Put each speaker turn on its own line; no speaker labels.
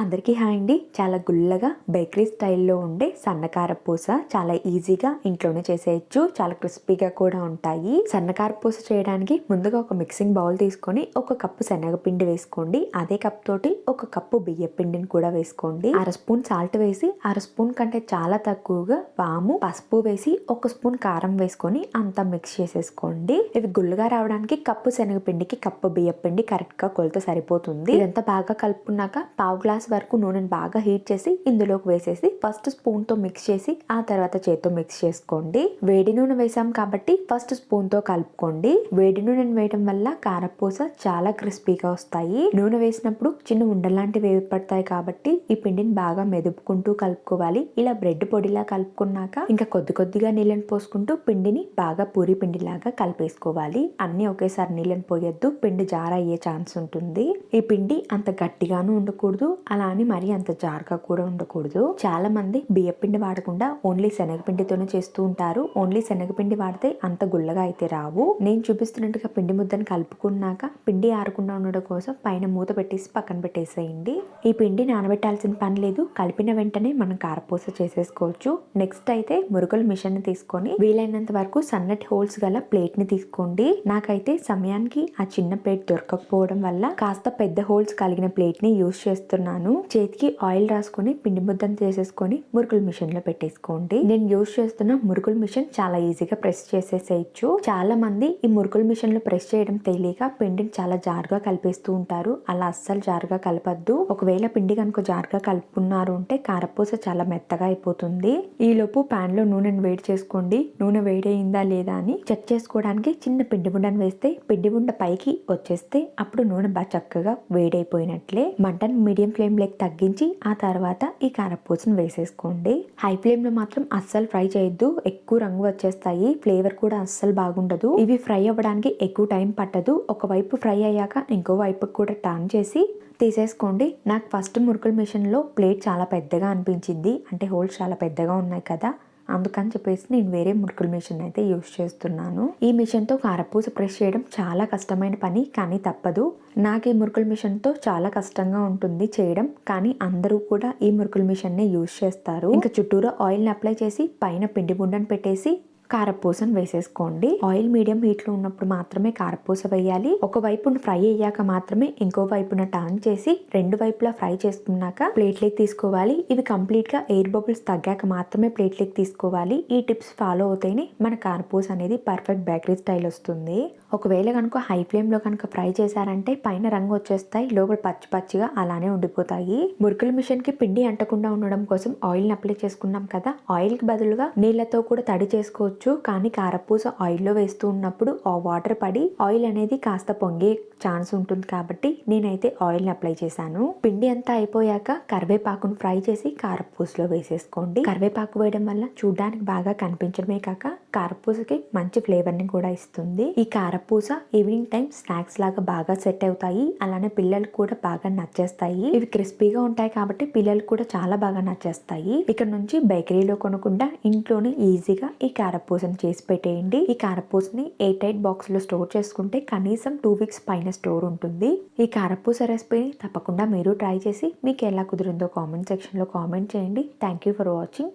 అందరికీ హాయ్ అండి. చాలా గుల్లగా బేకరీ స్టైల్లో ఉండే సన్నకార పూస చాలా ఈజీగా ఇంట్లోనే చేసేయచ్చు. చాలా క్రిస్పీగా కూడా ఉంటాయి. సన్నకార పూస చేయడానికి ముందుగా ఒక మిక్సింగ్ బౌల్ తీసుకొని ఒక కప్పు శనగపిండి వేసుకోండి. అదే కప్ తోటి ఒక కప్పు బియ్య పిండిని కూడా వేసుకోండి. అర స్పూన్ సాల్ట్ వేసి అర స్పూన్ కంటే చాలా తక్కువగా పాము పసుపు వేసి ఒక స్పూన్ కారం వేసుకొని అంతా మిక్స్ చేసేసుకోండి. ఇవి గుల్లగా రావడానికి కప్పు శనగపిండికి కప్పు బియ్య పిండి కరెక్ట్గా కొలత సరిపోతుంది. ఇదంతా బాగా కలుపుకున్నాక పావు గ్లాస్ వరకు నూనెను బాగా హీట్ చేసి ఇందులోకి వేసేసి ఫస్ట్ స్పూన్తో మిక్స్ చేసి ఆ తర్వాత చేత్తో మిక్స్ చేసుకోండి. వేడి నూనె వేసాం కాబట్టి ఫస్ట్ స్పూన్తో కలుపుకోండి. వేడి నూనెను వేయడం వల్ల కారపూస చాలా క్రిస్పీగా వస్తాయి. నూనె వేసినప్పుడు చిన్న ఉండలాంటివి ఏర్పడతాయి కాబట్టి ఈ పిండిని బాగా మెదుపుకుంటూ కలుపుకోవాలి. ఇలా బ్రెడ్ పొడిలా కలుపుకున్నాక ఇంకా కొద్ది కొద్దిగా నీళ్ళని పోసుకుంటూ పిండిని బాగా పూరి పిండిలాగా కలిపేసుకోవాలి. అన్ని ఒకేసారి నీళ్ళని పోయొద్దు. పిండి జార అయ్యే ఛాన్స్ ఉంటుంది. ఈ పిండి అంత గట్టిగాను ఉండకూడదు. అలా అని మరీ అంత జారుగా కూడా ఉండకూడదు. చాలా మంది బియ్యపిండి వాడకుండా ఓన్లీ శనగపిండితోనే చేస్తూ ఉంటారు. ఓన్లీ శనగపిండి వాడితే అంత గుల్లగా అయితే రావు. నేను చూపిస్తున్నట్టుగా పిండి ముద్దను కలుపుకున్నాక పిండి ఆరకుండా ఉండడం కోసం పైన మూత పెట్టేసి పక్కన పెట్టేసేయండి. ఈ పిండి నానబెట్టాల్సిన పని లేదు. కలిపిన వెంటనే మనం కారపూస చేసేసుకోవచ్చు. నెక్స్ట్ అయితే మురుకుల మిషన్ని తీసుకొని వీలైనంత వరకు సన్నటి హోల్స్ గల ప్లేట్ని తీసుకోండి. నాకైతే సమయానికి ఆ చిన్న ప్లేట్ దొరకకపోవడం వల్ల కాస్త పెద్ద హోల్స్ కలిగిన ప్లేట్ని యూస్ చేస్తున్నాను. చేతికి ఆయిల్ రాసుకొని పిండి ముద్దను చేసేసుకొని మురుకుల మిషన్లో పెట్టేసుకోండి. నేను యూజ్ చేస్తున్న మురుకుల మిషన్ చాలా ఈజీగా ప్రెస్ చేసేసేయచ్చు. చాలా మంది ఈ మురుకుల మిషన్లో ప్రెస్ చేయడం తెలియక పిండిని చాలా జారుగా కలిపేస్తూ ఉంటారు. అలా అస్సలు జారుగా కలపద్దు. ఒకవేళ పిండి కనుక జారుగా కలుపుకున్నారు అంటే కారపూస చాలా మెత్తగా అయిపోతుంది. ఈ లోపు పాన్లో నూనెను వేడి చేసుకోండి. నూనె వేడైందా లేదా అని చెక్ చేసుకోవడానికి చిన్న పిండి ఉండను వేస్తే పిండి ఉండ పైకి వచ్చేస్తే అప్పుడు నూనె బాగా చక్కగా వేడైపోయినట్లే. మటన్ మీడియం ఫ్లేమ్ ఫ్లేమ్లోకి తగ్గించి ఆ తర్వాత ఈ కారపూసను వేసేసుకోండి. హై ఫ్లేమ్లో మాత్రం అస్సలు ఫ్రై చేయొద్దు. ఎక్కువ రంగు వచ్చేస్తాయి. ఫ్లేవర్ కూడా అస్సలు బాగుండదు. ఇవి ఫ్రై అవ్వడానికి ఎక్కువ టైం పట్టదు. ఒకవైపు ఫ్రై అయ్యాక ఇంకో వైపు కూడా టర్న్ చేసి తీసేసుకోండి. నాకు ఫస్ట్ మురుకుల మిషన్లో ప్లేట్ చాలా పెద్దగా అనిపించింది. అంటే హోల్స్ చాలా పెద్దగా ఉన్నాయి కదా. అందుకని చెప్పేసి నేను వేరే మురుకుల మిషన్ అయితే యూస్ చేస్తున్నాను. ఈ మిషన్తో కారపూస ప్రెస్ చేయడం చాలా కష్టమైన పని కానీ తప్పదు. నాకు ఈ మురుకుల మిషన్తో చాలా కష్టంగా ఉంటుంది చేయడం కానీ అందరూ కూడా ఈ మురుకుల మిషన్నే యూస్ చేస్తారు. ఇంకా చుట్టూరా ఆయిల్ని అప్లై చేసి పైన పిండి గుండను పెట్టేసి కారపూసను వేసేసుకోండి. ఆయిల్ మీడియం హీట్లో ఉన్నప్పుడు మాత్రమే కారపూస వేయాలి. ఒక వైపున ఫ్రై అయ్యాక మాత్రమే ఇంకో వైపున టర్న్ చేసి రెండు వైపులా ఫ్రై చేసుకున్నాక ప్లేట్లోకి తీసుకోవాలి. ఇవి కంప్లీట్గా ఎయిర్ బబుల్స్ తగ్గాక మాత్రమే ప్లేట్లోకి తీసుకోవాలి. ఈ టిప్స్ ఫాలో అవుతేనే మన కారపూస అనేది పర్ఫెక్ట్ బేకరీ స్టైల్ వస్తుంది. ఒకవేళ కనుక హై ఫ్లేమ్లో కనుక ఫ్రై చేశారంటే పైన రంగు వచ్చేస్తాయి. లోపల పచ్చి పచ్చిగా అలానే ఉండిపోతాయి. మురుకుల మిషన్కి పిండి అంటకుండా ఉండడం కోసం ఆయిల్ని అప్లై చేసుకున్నాం కదా. ఆయిల్కి బదులుగా నీళ్ళతో కూడా తడి చేసుకోవచ్చు. కానీ కారపూస ఆయిల్లో వేస్తూ ఉన్నప్పుడు ఆ వాటర్ పడి ఆయిల్ అనేది కాస్త పొంగే ఛాన్స్ ఉంటుంది కాబట్టి నేనైతే ఆయిల్ని అప్లై చేశాను. పిండి అంతా అయిపోయాక కరివేపాకును ఫ్రై చేసి కారపూసలో వేసేసుకోండి. కరివేపాకు వేయడం వల్ల చూడడానికి బాగా కనిపించడమే కాక కారపూసకి మంచి ఫ్లేవర్ని కూడా ఇస్తుంది. ఈ కారపూస ఈవినింగ్ టైం స్నాక్స్ లాగా బాగా సెట్ అవుతాయి. అలానే పిల్లలు కూడా బాగా నచ్చేస్తాయి. ఇవి క్రిస్పీగా ఉంటాయి కాబట్టి పిల్లలు కూడా చాలా బాగా నచ్చేస్తాయి. ఇక్కడ నుంచి బేకరీలో కొనకుండా ఇంట్లోనే ఈజీగా ఈ కారపూస కారపూసని చేసి పెట్టేయండి. ఈ కారపూసని ఎయిట్ ఎయిట్ బాక్స్లో స్టోర్ చేసుకుంటే కనీసం టూ వీక్స్ పైన స్టోర్ ఉంటుంది. ఈ కారపూస రెసిపీని తప్పకుండా మీరు ట్రై చేసి మీకు ఎలా కుదిరిందో కామెంట్ సెక్షన్లో కామెంట్ చేయండి. Thank you for watching.